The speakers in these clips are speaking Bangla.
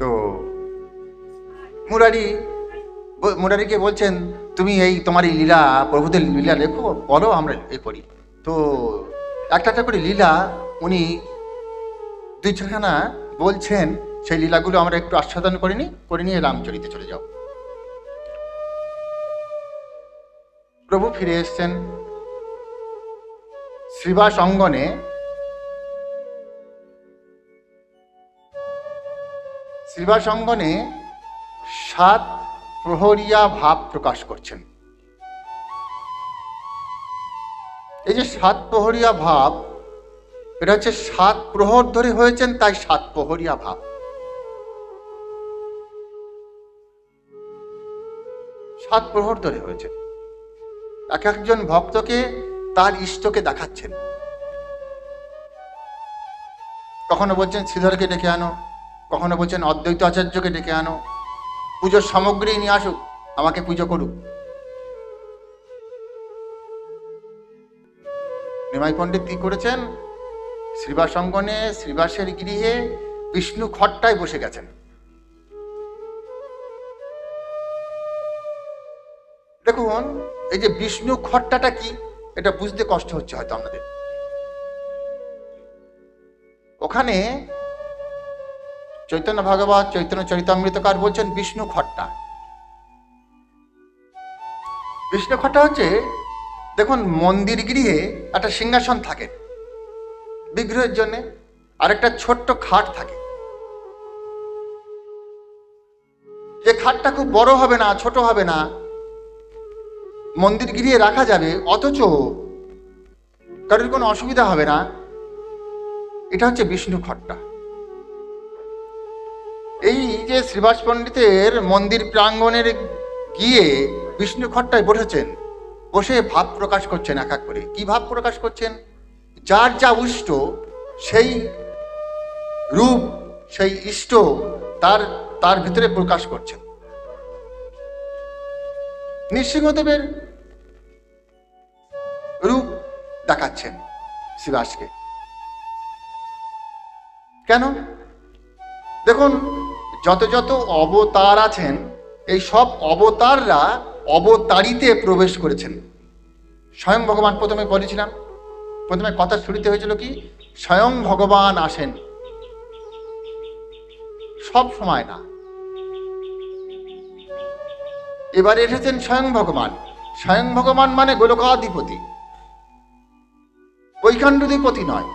তো মুরারি মুরারিকে বলছেন, তুমি এই তোমার এই লীলা, প্রভুদের লীলা লেখো, বলো আমরা এ করি। তো একটা একটা করে লীলা উনি দুই বলছেন, সেই লীলাগুলো আমরা একটু আস্বাদন করে নিই, করে নিয়ে রামচরিতে চলে যাও। প্রভু ফিরে এসছেন। শ্রীবাস অঙ্গনে শ্রীবাস অঙ্গনে সাত প্রহরিয়া ভাব প্রকাশ করছেন। এই যে সাত প্রহরিয়া ভাব, এটা হচ্ছে সাত প্রহর ধরে হয়েছেন, তাই সাত প্রহরিয়া ভাব। সাত প্রহর ধরে হয়েছে। এক একজন ভক্তকে তার ইষ্টকে দেখাচ্ছেন। কখনো বলছেন শ্রীধরকে ডেকে আনো। কখনো বলছেন, অদ্বৈত আচার্যকে ডেকে আনো। পুজোর সামগ্রী নিয়ে আসুক, আমাকে পুজো করুক। নিমাই পণ্ডিত কি করেছেন? শ্রীবাস অঙ্গনে শ্রীবাসের গৃহে বিষ্ণু খট্টায় বসে গেছেন। দেখুন, এই যে বিষ্ণু খট্টাটা কি, এটা বুঝতে কষ্ট হচ্ছে হয়তো আমাদের। ওখানে চৈতন্য ভাগবত, চৈতন্য চরিতামৃতকার বলছেন বিষ্ণু খট্টা। বিষ্ণু খট্টা হচ্ছে, দেখুন, মন্দির গৃহে একটা সিংহাসন থাকে, বিগ্রহের জন্য আর একটা ছোট্ট খাট থাকে। যে খাটটা খুব বড় হবে না, ছোট হবে না, মন্দির গৃহে রাখা যাবে, অথচ কারোর কোনো অসুবিধা হবে না। এটা হচ্ছে বিষ্ণু খট্টা। এই যে শ্রীবাস পণ্ডিতের মন্দির প্রাঙ্গণের গিয়ে বিষ্ণু খট্টায় বসেছেন, বসে ভাব প্রকাশ করছেন এক এক করে। কি ভাব প্রকাশ করছেন? যার যা উষ্ট, সেই রূপ, সেই ইষ্ট তার তার ভিতরে প্রকাশ করছেন। নৃসিংহদেবের রূপ দেখাচ্ছেন শিবাসকে কেন? দেখুন যত যত অবতার আছেন, এই সব অবতাররা অবতারিতে প্রবেশ করেছেন। স্বয়ং ভগবান প্রথমে বলেছিলাম, প্রথমে কথা শুরুতে হয়েছিল কি, স্বয়ং ভগবান আসেন। সব সময় না। এবারে এসেছেন স্বয়ং ভগবান। স্বয়ং ভগবান মানে গোলকাধিপতি। বৈকাণ্ডধিপতি নয়।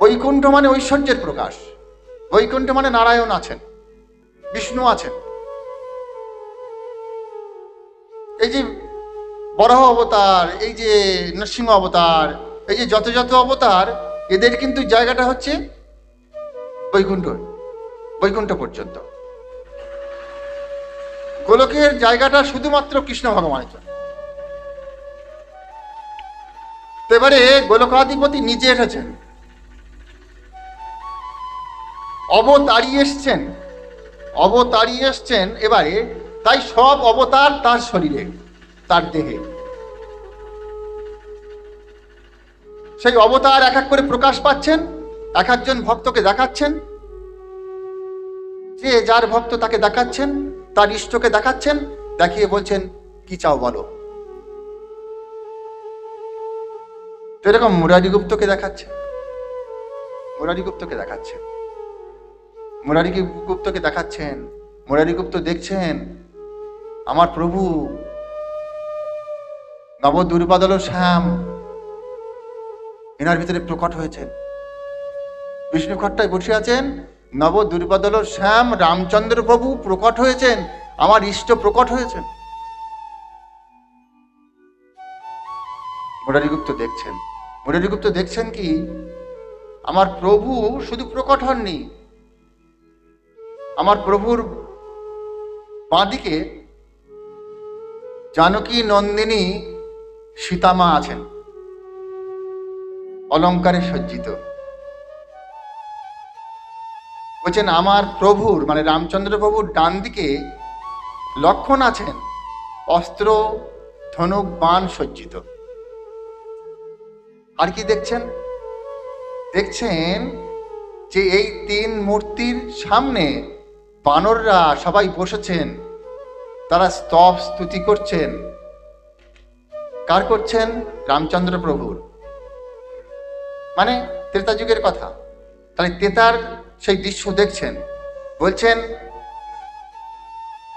বৈকুণ্ঠ মানে ঐশ্বর্যের প্রকাশ। বৈকুণ্ঠ মানে নারায়ণ আছেন, বিষ্ণু আছেন। এই যে বরাহ অবতার, এই যে নরসিংহ অবতার, এই যে যত যত অবতার, এদের কিন্তু জায়গাটা হচ্ছে বৈকুণ্ঠ বৈকুণ্ঠ পর্যন্ত। গোলকের জায়গাটা শুধুমাত্র কৃষ্ণ ভগবানের জন্য। এবারে গোলকাধিপতি নিজে এসেছেন। অবতারি এসছেন। অবতারি এসছেন এবারে, তাই সব অবতার তার শরীরে, তার দেহে। সেই অবতার এক এক করে প্রকাশ পাচ্ছেন, এক একজন ভক্তকে দেখাচ্ছেন। যে যার ভক্ত তাকে দেখাচ্ছেন, তার ইষ্টকে দেখাচ্ছেন, দেখিয়ে বলছেন, কি চাও বলো? এরকম মুরারি গুপ্তকে দেখাচ্ছে। মুরারি গুপ্তকে দেখাচ্ছেন মুরারি গুপ্তকে দেখাচ্ছেন, মুরারি গুপ্ত দেখছেন, আমার প্রভু নব দুর্বাদল শ্যাম এনার ভিতরে প্রকট হয়েছেন। বিষ্ণু খট্টায় বসে আছেন নব দুর্বাদল শ্যাম রামচন্দ্র প্রভু প্রকট হয়েছেন, আমার ইষ্ট প্রকট হয়েছেন। মুরারিগুপ্ত দেখছেন। মুরারিগুপ্ত দেখছেন কি? আমার প্রভু শুধু প্রকট হননি আমার প্রভুর বাঁদিকে জানকী নন্দিনী সীতামা আছেন। অলঙ্কারে সজ্জিত। বলছেন, আমার প্রভুর মানে রামচন্দ্র প্রভুর ডান দিকে লক্ষণ আছেন, অস্ত্র, ধনুক, বাণ সজ্জিত। আর কি দেখছেন? দেখছেন যে এই তিন মূর্তির সামনে বানররা সবাই বসেছেন। তারা স্তব স্তুতি করছেন। কার করছেন? রামচন্দ্র প্রভুর। মানে ত্রেতা যুগের কথা। তাহলে তেতার সেই দৃশ্য দেখছেন। বলছেন,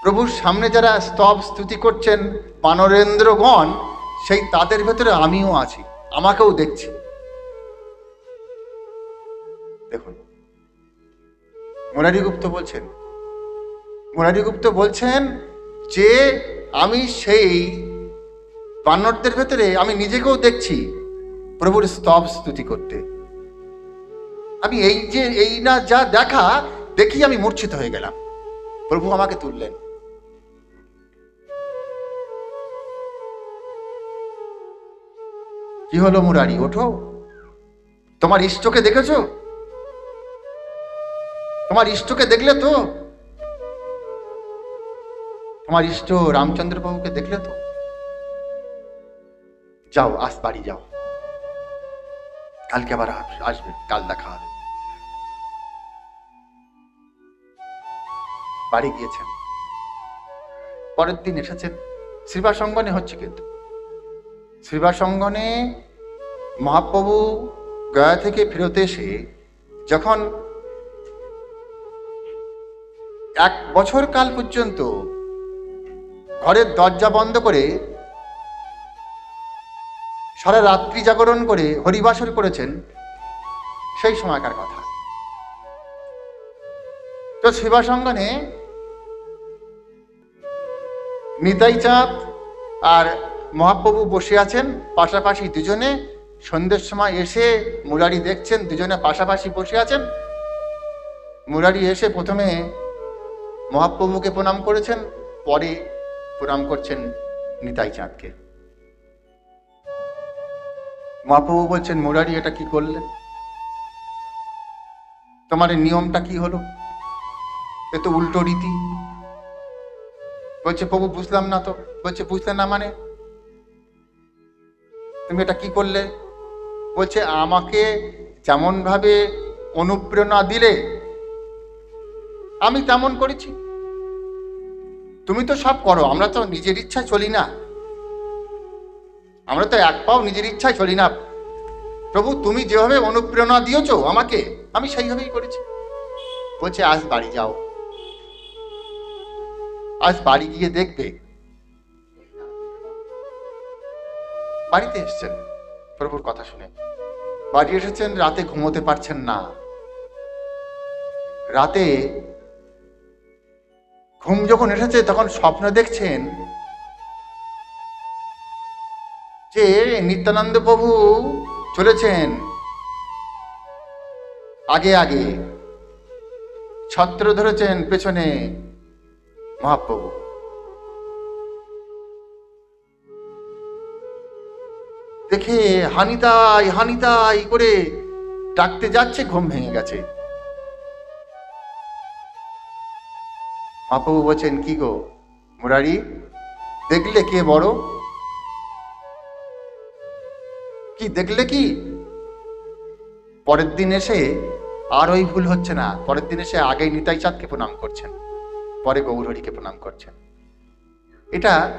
প্রভুর সামনে যারা স্তব স্তুতি করছেন বানরেন্দ্রগণ, সেই তাদের ভেতরে আমিও আছি। আমাকেও দেখছি। দেখুন, মুরারিগুপ্ত বলছেন মুরারিগুপ্ত বলছেন যে আমি সেই বানরদের ভেতরে আমি নিজেকেও দেখছি প্রভুর স্তব স্তুতি করতে। আমি এই যে এই না যা দেখা দেখি আমি মূর্ছিত হয়ে গেলাম। প্রভু আমাকে তুললেন। কি হলো মুরারি, ওঠো। তোমার ইষ্টকে দেখেছ? তোমার ইষ্টকে দেখলে তো তোমার ইষ্ট রামচন্দ্র বাবুকে দেখলে তো? যাও, আজ বাড়ি যাও। কালকে আবার আসবে, কাল দেখা হবে। বাড়ি গিয়েছেন। পরের দিন এসেছেন। শ্রীবাস অঙ্গনে হচ্ছে কিন্তু। শ্রীবাস অঙ্গনে মহাপ্রভু গয়া থেকে ফেরত এসে যখন এক বছর কাল পর্যন্ত ঘরের দরজা বন্ধ করে সারা রাত্রি জাগরণ করে হরিবাসর করেছেন, সেই সময়কার কথা। তো শিবাসঙ্গনে নিতাই চাঁদ আর মহাপ্রভু বসে আছেন, পাশাপাশি দুজনে সন্ধ্যের সময় এসে মুরারি দেখছেন, দুজনে পাশাপাশি বসে আছেন। মুরারি এসে প্রথমে মহাপ্রভুকে প্রণাম করেছেন, পরে প্রণাম করছেন নিতাই চাঁদকে। মহাপ্রভু বলছেন, মুরারি, এটা কি করলে? তোমার নিয়মটা কি হলো? এ তো উল্টো রীতি। বলছে, প্রভু, বুঝলাম না তো। বলছে, বুঝলে না মানে? তুমি এটা কি করলে? বলছে, আমাকে যেমন ভাবে অনুপ্রেরণা দিলে, আমি তেমন করেছি। তুমি তো সব করো, আমরা তো নিজের ইচ্ছায় চলি না। আমরা তো এক পাও নিজের ইচ্ছায় চলি না। প্রভু, তুমি যেভাবে অনুপ্রেরণা দিয়েছ আমাকে, আমি সেইভাবেই করেছি। বলছে, আজ বাড়ি যাও। আজ বাড়ি গিয়ে দেখবে। বাড়িতে এসছেন, প্রভুর কথা শুনে। বাড়ি এসেছেন, রাতে ঘুমোতে পারছেন না। রাতে ঘুম যখন এসেছে, তখন স্বপ্ন দেখছেন যে নিত্যানন্দ প্রভু চলেছেন। আগে আগে ছত্র ধরেছেন পেছনে মহাপ্রভু। দেখে হানিতাই হানিতাই করে ডাকতে যাচ্ছে, ঘুম ভেঙে গেছে। মহাপ্রভু বলছেন, কি গো, মুরারি? দেখলে কে বড়? কি, দেখলে কি? পরের দিন এসে আর ওই ভুল হচ্ছে না। পরের দিন এসে আগেই নিতাই চাঁদকে প্রণাম করছেন। পরে গৌরহরিকে প্রণাম করছেন। এটা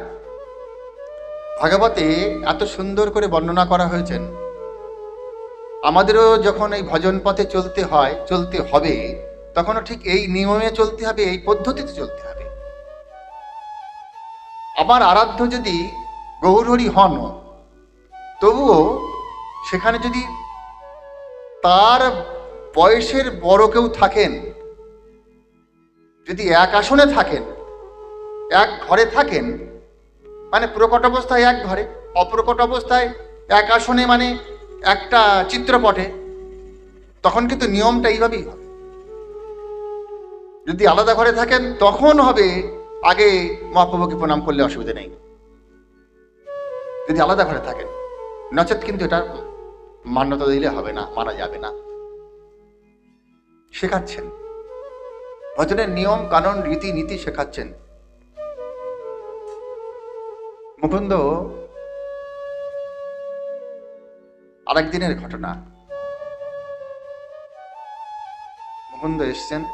ভাগবতে এত সুন্দর করে বর্ণনা করা হয়েছেন আমাদেরও যখন এই ভজন পথে চলতে হয়, চলতে হবে তখনও ঠিক এই নিয়মে চলতে হবে, এই পদ্ধতিতে চলতে হবে। আমার আরাধ্য যদি গৌরহরি হন, তবুও সেখানে যদি তার বয়সের বড় কেউ থাকেন, যদি এক আসনে থাকেন, এক ঘরে থাকেন মানে প্রকট অবস্থায় এক ঘরে, অপ্রকট অবস্থায় এক আসনে মানে একটা চিত্রপটে, তখন কিন্তু নিয়মটা এইভাবেই হবে। যদি আলাদা ঘরে থাকেন, তখন হবে আগে মহাপ্রভুকে প্রণাম করলে অসুবিধা নেই। যদি আলাদা ঘরে থাকেন নচেত কিন্তু এটা মান্যতা দিলে হবে না, মানা যাবে না। শেখাচ্ছেন। ভজনের নিয়ম, কানুন, রীতি, নীতি শেখাচ্ছেন। মুকুন্দ আরেক দিনের ঘটনা। মুকুন্দ এসছেন।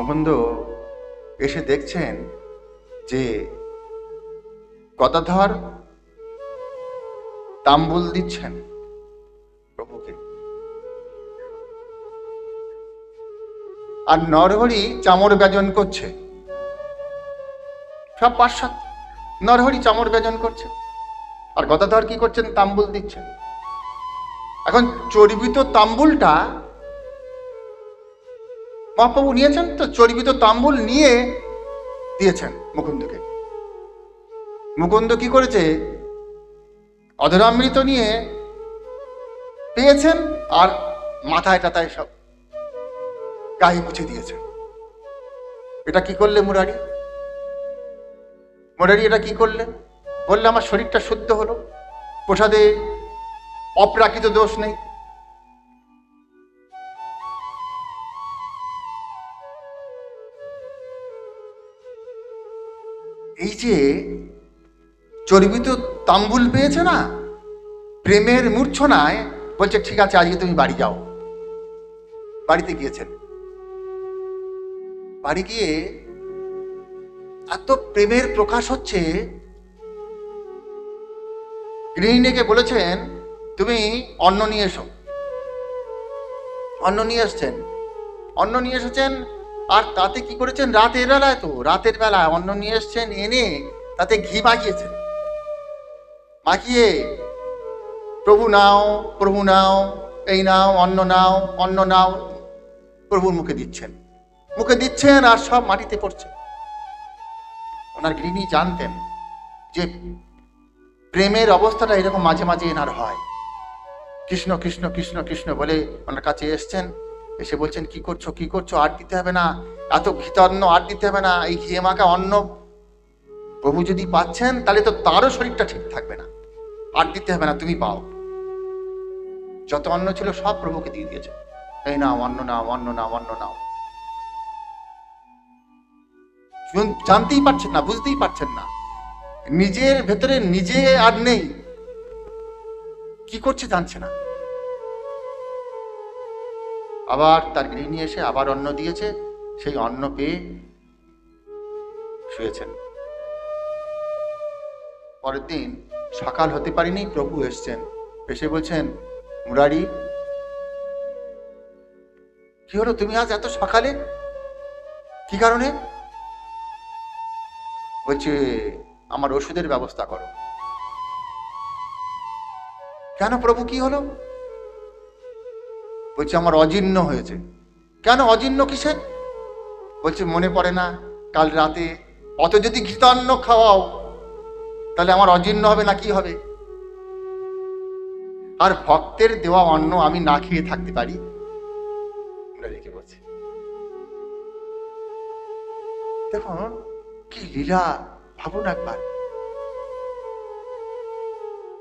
মুকুন্দ এসে দেখছেন যে গদাধর তাম্বুল দিচ্ছেন প্রভুকে। আর নরহরি চামর ব্যজন করছে। সব পাশ্চাত্য নরহরি চামর ব্যজন করছে। আর গদাধর কি করছেন? তাম্বুল দিচ্ছেন। এখন চর্বিত তাম্বুলটা মহাপ্রভু নিয়েছেন তো, চর্বিত তাম্বুল নিয়ে দিয়েছেন মুকুন্দকে। মুকুন্দ কি করেছে? অধরামৃত নিয়ে পেয়েছেন আর মাথায় টাথায় সব গায়ে মুছে দিয়েছেন। এটা কি করলে মুরারি? মুরারি এটা কি করলে? বললে আমার শরীরটা শুদ্ধ হলো। প্রসাদে অপ্রাকৃত দোষ নেই। এই যে চর্বিত তাম্বুল পেয়েছে না, প্রেমের মূর্ছনায় বলছে, ঠিক আছে, আজকে তুমি বাড়ি যাও। বাড়িতে গিয়েছেন। বাড়ি গিয়ে এত প্রেমের প্রকাশ হচ্ছে। গৃহিণীকে বলেছেন, তুমি অন্ন নিয়ে এসো। অন্ন নিয়ে এসছেন। অন্ন নিয়ে এসেছেন আর তাতে কি করেছেন? রাতের বেলায় তো, রাতের বেলায় অন্ন নিয়ে এসছেন, এনে তাতে ঘি মাখিয়েছেন মাখিয়ে প্রভু নাও প্রভু নাও, এই নাও, অন্ন নাও অন্ন নাও, প্রভুর মুখে দিচ্ছেন। মুখে দিচ্ছেন আর সব মাটিতে পড়ছে। ওনার গৃহিণী জানতেন যে প্রেমের অবস্থাটা এরকম মাঝে মাঝে এনার হয়। কৃষ্ণ কৃষ্ণ কৃষ্ণ কৃষ্ণ বলে ওনার কাছে এসছেন। এসে বলছেন, কি করছ কি করছ? আর দিতে হবে না। এত ঘিতান্ন আর দিতে হবে না। এই ঘিয়ে মাখা অন্ন প্রভু যদি পাচ্ছেন, তাহলে তো তারও শরীরটা ঠিক থাকবে না। আর দিতে হবে না, তুমি পাও। যত অন্ন ছিল, সব প্রভুকে দিয়ে দিয়েছে। এই নাও, অন্ন নাও অন্ন নাও অন্ন নাও। জানতেই পারছেন না, বুঝতেই পারছেন না। নিজের ভেতরে নিজে আর নেই। কি করছে জানছে না। আবার তার গৃহিণী এসে আবার অন্ন দিয়েছে, সেই অন্ন পেয়ে শুয়েছেন। পরের দিন সকাল হতে পারিনি, প্রভু এসছেন। এসে বলছেন, মুরারি, কি হলো? তুমি আজ এত সকালে? কি কারণে? বলছে, আমার ওষুধের ব্যবস্থা করো। কেন প্রভু, কি হলো? বলছে, আমার অজীর্ণ হয়েছে। কেন অজীর্ণ কিসের? বলছে, মনে পড়ে না, কাল রাতে অত যদি ঘৃতান্ন খাওয়াও, তাহলে আমার অজীর্ণ হবে না, কি হবে? আর ভক্তের দেওয়া অন্ন আমি না খেয়ে থাকতে পারি? দেখুন, কি লীলা, ভাবুন একবার।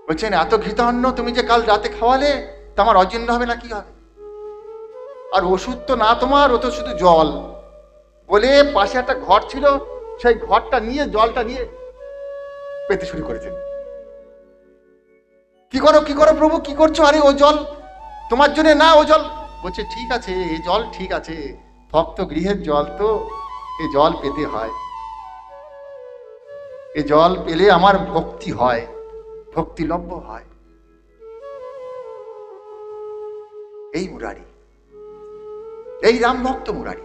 বলছেন, এত ঘৃতান্ন তুমি যে কাল রাতে খাওয়ালে, তা আমার অজীর্ণ হবে না, কি হবে? আর ওষুধ তো না তোমার, ও তো শুধু জল। বলে পাশে একটা ঘর ছিল, সেই ঘরটা নিয়ে, জলটা নিয়ে পেতে শুরু করেছেন। কি করো কি করো প্রভু, কি করছ? আরে, ও জল। তোমার জন্য না, ও জল। বলছে, ঠিক আছে এই জল ঠিক আছে। ভক্ত গৃহের জল তো এই জল পেতে হয়। এই জল পেলে আমার ভক্তি হয়, ভক্তিলভ্য হয়। এই মুরারি। এই রাম ভক্ত মুরারি।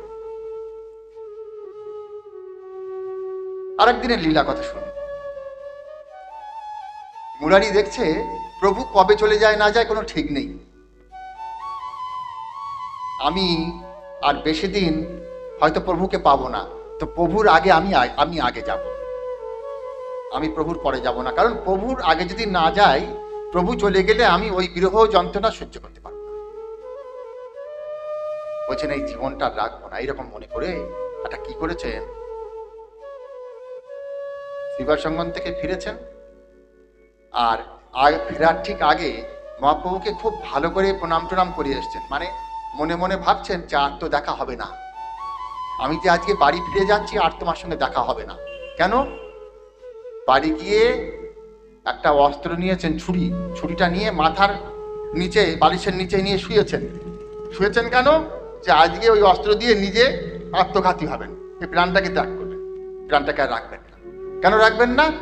আরেকদিনের লীলা কথা শুনুন। মুরারি দেখছে, প্রভু কবে চলে যায় না যায় কোনো ঠিক নেই। আমি আর বেশি দিন হয়তো প্রভুকে পাবো না, তো প্রভুর আগে আমি আমি আগে যাব। আমি প্রভুর পরে যাব না, কারণ প্রভুর আগে যদি না যাই প্রভু চলে গেলে আমি ওই বিরহ যন্ত্রণা সহ্য করতে পারব বলছেন, এই জীবনটা রাখব না। এইরকম মনে করে একটা কি করেছেন? শিবাসঙ্গন থেকে ফিরেছেন। আর ফেরার ঠিক আগে মহাপ্রভুকে খুব ভালো করে প্রণাম টনাম করে এসছেন। মানে মনে মনে ভাবছেন যে আর তো দেখা হবে না। আমি যে আজকে বাড়ি ফিরে যাচ্ছি, আর তোমার সঙ্গে দেখা হবে না। কেন? বাড়ি গিয়ে একটা অস্ত্র নিয়েছেন, ছুরি। ছুরিটা নিয়ে মাথার নিচে, বালিশের নিচে নিয়ে শুয়েছেন। শুয়েছেন কেন? যে আজকে ওই অস্ত্র দিয়ে নিজে আত্মঘাতী হবেন। এই প্রাণটাকে ত্যাগ করবেন। প্রাণটাকে আর রাখবেন না। কেন রাখবেন না?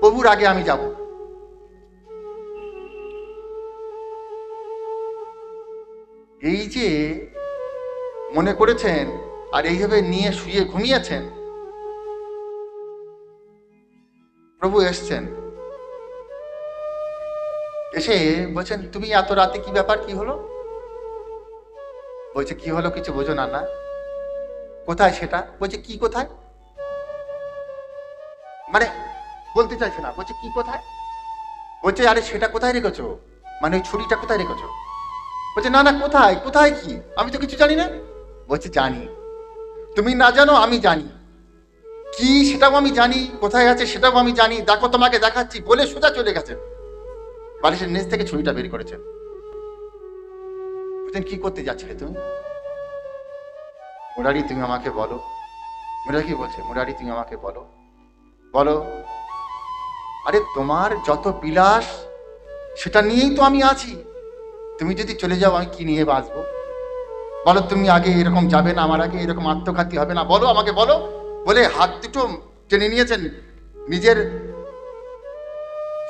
প্রভুর আগে আমি যাব। এই যে মনে করেছেন আর এইভাবে নিয়ে শুয়ে ঘুমিয়েছেন, প্রভু এসছেন। এসে বলছেন, তুমি এত রাতে কি ব্যাপার? কি হলো? বলছে, কি হলো কিছু বোঝো না না। কোথায় সেটা? বলছে, কি কোথায়? মানে বলতে চাইছে না। বলছে, কি কোথায়? বলছে, আরে সেটা কোথায় রেখেছো? মানে ওই ছুরিটা কোথায় রেখেছো? বলছে, না না, কোথায়? কোথায় কি? আমি তো কিছু জানি না। বলছে, জানি। তুমি না জানো, আমি জানি। কি? সেটাও আমি জানি। কোথায় আছে? সেটাও আমি জানি। দেখো তোমাকে দেখাচ্ছি। বলে সোজা চলে গেছে। বালিশের নিচ থেকে ছুরিটা বের করেছেন বলছেন কি করতে যাচ্ছিলে তুমি? মুরারি, তুমি আমাকে বলো। মুরারি কি বলছে? মুরারি, তুমি আমাকে বলো। বলো, আরে তোমার যত বিলাস, সেটা নিয়েই তো আমি আছি। তুমি যদি চলে যাও, আমি কি নিয়ে বাঁচবো? বলো, তুমি আগে এরকম যাবে না, আমার আগে এরকম আত্মঘাতী হবে না। বলো, আমাকে বলো। বলে হাত দুটো টেনে নিয়েছেন, নিজের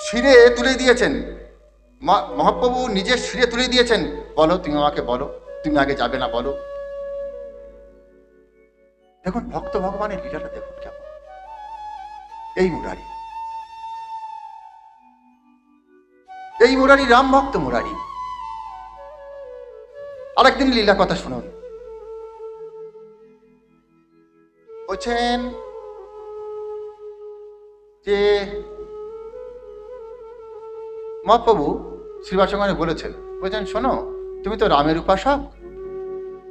শিরে তুলে দিয়েছেন। মহাপ্রভু নিজের শিরে তুলে দিয়েছেন। বলো, তুমি আমাকে বলো, তুমি আগে যাবে না বলো। দেখুন, ভক্ত ভগবানের লীলাটা দেখুন কেমন। এই মুরারি। এই মুরারি রাম ভক্ত মুরারি। আরেকদিন লীলা কথা শুনুন। বলছেন যে, মহাপ্রভু শ্রীবাসঙ্গনে বলেছেন, বলছেন, শোনো তুমি তো রামের উপাসক।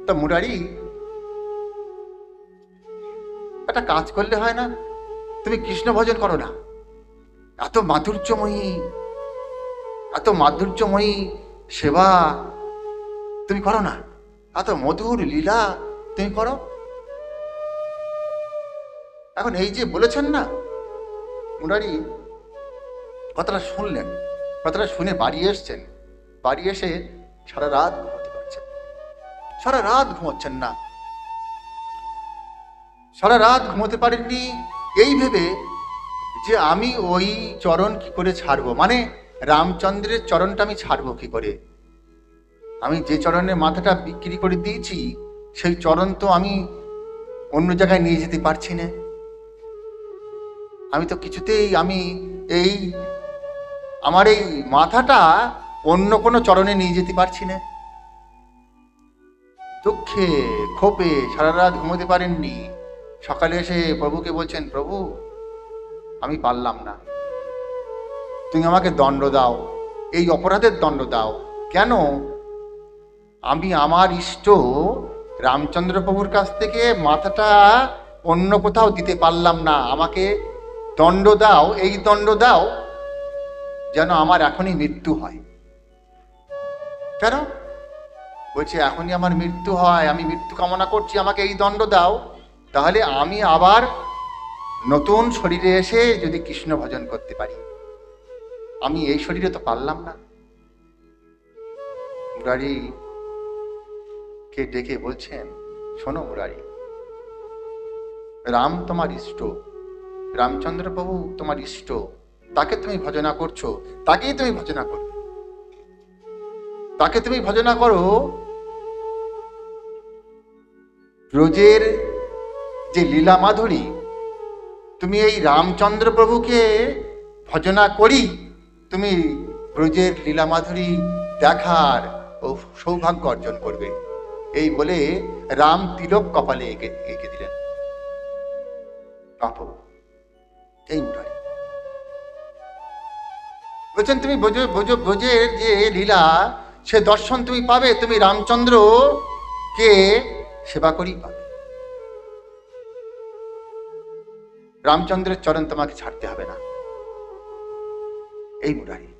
তা মুরারি, একটা কাজ করলে হয় না? তুমি কৃষ্ণ ভজন করো না। এত মাধুর্যময়ী এত মাধুর্যময়ী সেবা তুমি করো না। এত মধুর লীলা তুমি করো। এখন এই যে বলেছেন না, মুরারি, কথাটা শুনলেন। কথাটা শুনে বাড়ি এসছেন। বাড়ি এসে সারা রাত ঘুমোতে পারছেন। সারা রাত ঘুমাচ্ছেন না। সারা রাত ঘুমোতে পারেননি, এই ভেবে যে আমি ওই চরণ কি করে ছাড়বো? মানে রামচন্দ্রের চরণটা আমি ছাড়বো কি করে? আমি যে চরণে মাথাটা বিক্রি করে দিয়েছি, সেই চরণ তো আমি অন্য জায়গায় নিয়ে যেতে পারছি না। আমি তো কিছুতেই, আমি এই, আমার এই মাথাটা অন্য কোনো চরণে নিয়ে যেতে পারছি না। দুঃখে ক্ষোভে সারা রাত ঘুমোতে পারেননি। সকালে এসে প্রভুকে বলছেন, প্রভু, আমি পারলাম না। তুমি আমাকে দণ্ড দাও। এই অপরাধের দণ্ড দাও। কেন? আমি আমার ইষ্ট রামচন্দ্র প্রভুর কাছ থেকে মাথাটা অন্য কোথাও দিতে পারলাম না। আমাকে দণ্ড দাও, এই দণ্ড দাও, যেন আমার এখনই মৃত্যু হয়। কেন? বলছে, এখনই আমার মৃত্যু হয়, আমি মৃত্যু কামনা করছি, আমাকে এই দণ্ড দাও। তাহলে আমি আবার নতুন শরীরে এসে যদি কৃষ্ণ ভজন করতে পারি। আমি এই শরীরে তো পারলাম না। মুরারি কে ডেকে বলছেন, শোনো মুরারি, রাম তোমার ইষ্ট রামচন্দ্র প্রভু তোমার ইষ্ট, তাকে তুমি ভজনা করছ, তাকেই তুমি ভজনা করো তাকে তুমি ভজনা করো। ব্রজের যে লীলা মাধুরী, তুমি এই রামচন্দ্র প্রভুকে ভজনা করি, তুমি ব্রজের লীলা মাধুরী দেখার ও সৌভাগ্য অর্জন করবে। এই বলে রাম তিলক কপালে এঁকে এঁকে দিলেন। এই বলছেন, তুমি বোঝো বোঝো যে লীলা সে দর্শন তুমি পাবে, তুমি রামচন্দ্র কে সেবা করি পাবে। রামচন্দ্রের চরণ তোমাকে ছাড়তে হবে না। এই মুরারি।